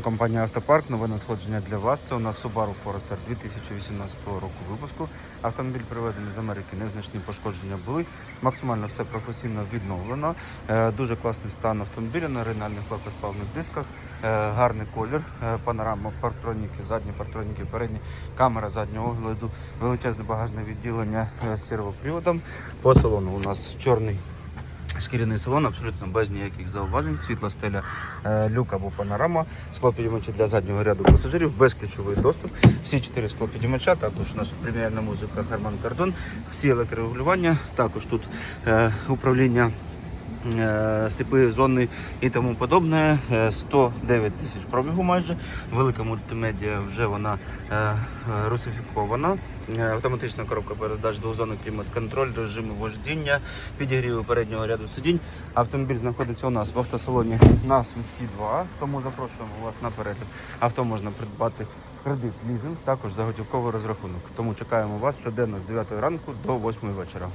Компанія Автопарк, нове надходження для вас. Це у нас Subaru Forester 2018 року випуску. Автомобіль привезений з Америки, незначні пошкодження були. Максимально все професійно відновлено. Е, Дуже класний стан автомобіля на оригінальних легкосплавних дисках. Е, Гарний колір, Е, панорама, парктроніки, задні парктроніки, передні, камера заднього огляду, величезне багажне відділення з сервоприводом. По салону у нас чорний Шкіряний салон абсолютно без ніяких зауважень, світла стеля, е, люк або панорама, склопідіймачі для заднього ряду пасажирів, безключовий доступ. Всі чотири склопідіймача, також наша прем'єрна музика Харман Кардон, всі електрорегулювання, також тут е, управління сліпої зони і тому подобне. Е, 109 тисяч пробігу майже. Велика мультимедіа вже вона е, е, русифікована. Е, Автоматична коробка передач двозонний клімат-контроль, режими вождіння, підігріви переднього ряду сидінь. Автомобіль знаходиться у нас в автосалоні на Сумській 2, тому запрошуємо вас на перегляд. Авто можна придбати кредит, лізинг, також за готівковий розрахунок. Тому чекаємо вас щоденно з 9 ранку до 8 вечора.